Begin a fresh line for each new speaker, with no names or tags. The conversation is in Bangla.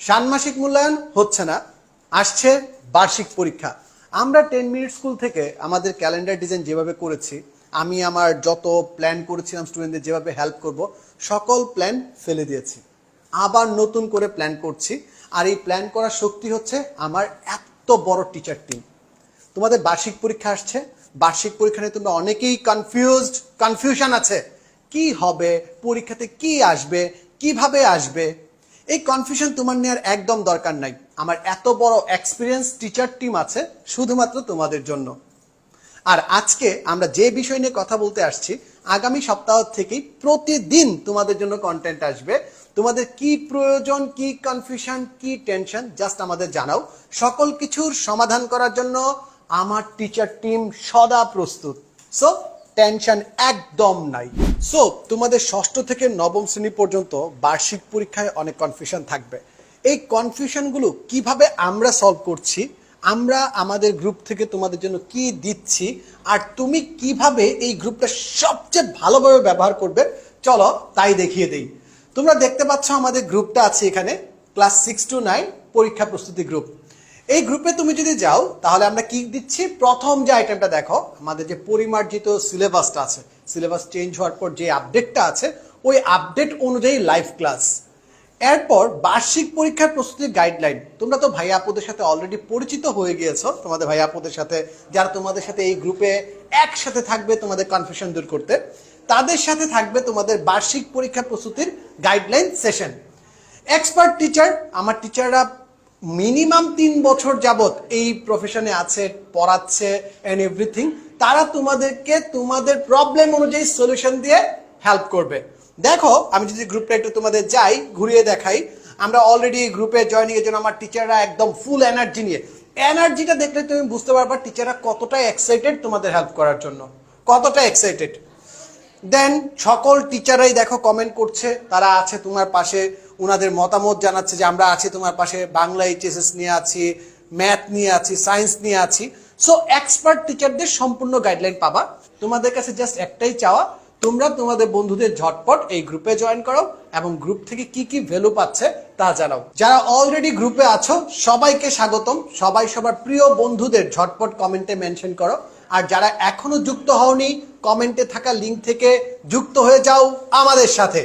ষান্মাসিক মূল্যায়ন হচ্ছে না, আসছে বার্ষিক পরীক্ষা। আমরা টেন মিনিট স্কুল থেকে আমাদের ক্যালেন্ডার ডিজাইন যেভাবে করেছি, আমি আমার যত প্ল্যান করেছিলাম স্টুডেন্টদের যেভাবে হেল্প করব, সকল প্ল্যান ফেলে দিয়েছি। আবার নতুন করে প্ল্যান করছি, আর এই প্ল্যান করার শক্তি হচ্ছে আমার এত বড় টিচার টিম। তোমাদের বার্ষিক পরীক্ষা আসছে, বার্ষিক পরীক্ষা নিয়ে তোমরা অনেকেই কনফিউজড কনফিউশন আছে। কি হবে, পরীক্ষাতে কি আসবে, কীভাবে আসবে? এই কনফিউশন তোমার নেওয়ার একদম দরকার নাই। আমার এত বড় এক্সপিরিয়েন্স টিচার টিম আছে, শুধুমাত্র তোমাদের জন্য। আর আজকে আমরা যে বিষয় নিয়ে কথা বলতে আসছি, আগামী সপ্তাহ থেকেই প্রতিদিন তোমাদের জন্য কন্টেন্ট আসবে। তোমাদের কি প্রয়োজন, কি কনফিউশন কি টেনশন জাস্ট আমাদের জানাও। সকল কিছুর সমাধান করার জন্য আমার টিচার টিম সদা প্রস্তুত। সো টেনশন একদম নাই। সো তোমাদের ষষ্ঠ থেকে নবম শ্রেণি পর্যন্ত বার্ষিক পরীক্ষায় অনেক কনফিউশন থাকবে। এই কনফিউশনগুলো কীভাবে আমরা সলভ করছি, আমরা আমাদের গ্রুপ থেকে তোমাদের জন্য কি দিচ্ছি, আর তুমি কীভাবে এই গ্রুপটা সবচেয়ে ভালোভাবে ব্যবহার করবে, চলো তাই দেখিয়ে দেই। তোমরা দেখতে পাচ্ছ আমাদের গ্রুপটা আছে এখানে ক্লাস সিক্স টু নাইন পরীক্ষা প্রস্তুতি গ্রুপ এই গ্রুপে তুমি যদি যাও, তাহলে আমরা কি দিচ্ছি? প্রথম যে আইটেমটা দেখো, আমাদের যে পরিমার্জিত সিলেবাসটা আছে সিলেবাস চেঞ্জ হওয়ার পর যে আপডেটটা আছে, ওই আপডেট অনুযায়ী লাইভ ক্লাস এরপর বার্ষিক পরীক্ষার প্রস্তুতির গাইডলাইন তোমরা তো ভাই আপুদের সাথে অলরেডি পরিচিত হয়ে গিয়েছো। তোমাদের ভাই আপুদের সাথে, যারা তোমাদের সাথে এই গ্রুপে একসাথে থাকবে, তোমাদের কনফিউশন দূর করতে, তাদের সাথে থাকবে তোমাদের বার্ষিক পরীক্ষা প্রস্তুতির গাইডলাইন সেশন এক্সপার্ট টিচার আমার টিচাররা মিনিমাম তিন বছর যাবত এই প্রফেশনে আছে, পড়াচ্ছে এন্ড এভরিথিং তারা তোমাদেরকে তোমাদের প্রবলেম অনুযায়ী সলিউশন দিয়ে হেল্প করবে। দেখো, আমি যদি গ্রুপটা একটু তোমাদের যাই, ঘুরিয়ে দেখাই, আমরা অলরেডি গ্রুপে জয়নিং এর জন্য আমার টিচাররা একদম ফুল এনার্জি নিয়ে। এনার্জিটা দেখলে তুমি বুঝতে পারবা টিচাররা কতটা এক্সাইটেড তোমাদের হেল্প করার জন্য। কতটা এক্সাইটেড দেন সকল টিচাররাই দেখো কমেন্ট করছে, তারা আছে তোমার পাশে ওনাদের মতামত জানাচ্ছে যে আমরা আছি তোমার পাশে, বাংলা এইচএসএস নিয়ে আছি ম্যাথ নিয়ে আছি সায়েন্স নিয়ে আছি। সো এক্সপার্ট টিচারদের সম্পূর্ণ গাইডলাইন পাবা। তোমাদের কাছে জাস্ট একটাই চাওয়া, তোমরা তোমাদের বন্ধুদের ঝটপট এই গ্রুপে জয়েন করো এবং গ্রুপ থেকে কি কি ভ্যালু পাচ্ছে তা জানাও। যারা অলরেডি গ্রুপে আছো, সবাইকে স্বাগতম। সবাই সবার প্রিয় বন্ধুদের ঝটপট কমেন্টে মেনশন করো। আর যারা এখনও যুক্ত হওনি কমেন্টে থাকা লিঙ্ক থেকে যুক্ত হয়ে যাও আমাদের সাথে।